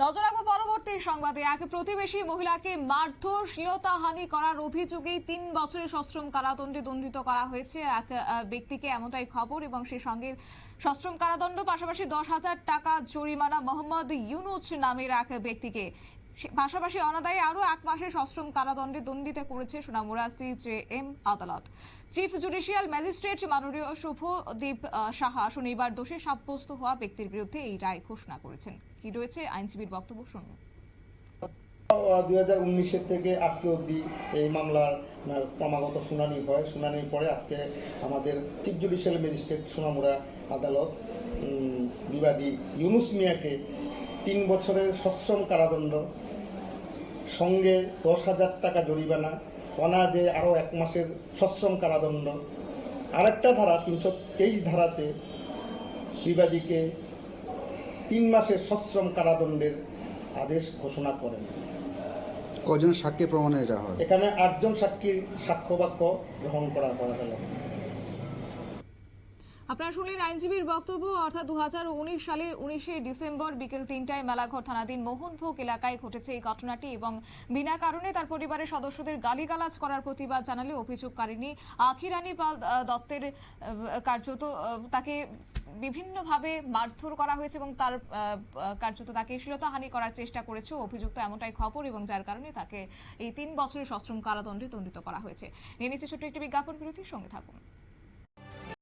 নজর রাখব পরবর্তী সংবাদে। এক প্রতিবেশী মহিলাকে মারধর শ্লীলতাহানি করার অভিযোগেই তিন বছরের সশ্রম কারাদণ্ডে দণ্ডিত করা হয়েছে। এক ব্যক্তিকে এমনটাই খবর এবং সেই সঙ্গে সশ্রম কারাদণ্ড পাশাপাশি দশ হাজার টাকা জরিমানা মোহাম্মদ ইউনুস নামের এক ব্যক্তিকে। পাশাপাশি অনাদায়ে আরও এক মাসের সশ্রম কারাদণ্ডে দণ্ডিত করেছে সোনামুড়া সিজেএম আদালত। চিফ জুডিশিয়াল ম্যাজিস্ট্রেট মাননীয় শুভদীপ সাহা শনিবার দোষী সাব্যস্ত হওয়া ব্যক্তির বিরুদ্ধে এই রায় ঘোষণা করেছেন। কি রয়েছে আইনজীবীর বক্তব্য শুনুন। দুই হাজার থেকে আজকে অবধি এই মামলার ক্রমাগত শুনানি হয়। শুনানির পরে আজকে আমাদের চিফ জুডিশিয়াল ম্যাজিস্ট্রেট সোনামুড়া আদালত বিবাদী ইউনুস মিয়াকে তিন বছরের সশ্রম কারাদণ্ড সঙ্গে দশ হাজার টাকা জরিমানা অনাদে আরও এক মাসের সশ্রম কারাদণ্ড। আরেকটা ধারা তিনশো তেইশ ধারাতে বিবাদীকে তিন মাসের সশ্রম কারাদণ্ডের আদেশ ঘোষণা করেন। কজন সাক্ষী প্রমাণে এটা হয়? এখানে আটজন সাক্ষীর সাক্ষ্য বাক্য গ্রহণ করা হয় আদালত আপনারা শুনলেন আইনজীবীর বক্তব্য, অর্থাৎ দু হাজার উনিশ সালের উনিশে ডিসেম্বর বিকেল তিনটায় মেলাঘর থানাধীন মোহনভোগ এলাকায় ঘটেছে এই ঘটনাটি এবং বিনা কারণে তার পরিবারের সদস্যদের গালিগালাজ করার প্রতিবাদ জানালে অভিযোগকারিণী আখিরানী পাল দত্তের কার্যত তাকে বিভিন্নভাবে মারধর করা হয়েছে এবং তার কার্যত তাকে শ্লীলতাহানি করার চেষ্টা করেছে। অভিযুক্ত এমনটাই খবর এবং যার কারণে তাকে এই তিন বছরের সশ্রম কারাদণ্ডে দণ্ডিত করা হয়েছে। নিয়ে ছোট্ট একটি বিজ্ঞাপন বিরতির সঙ্গে থাকুন।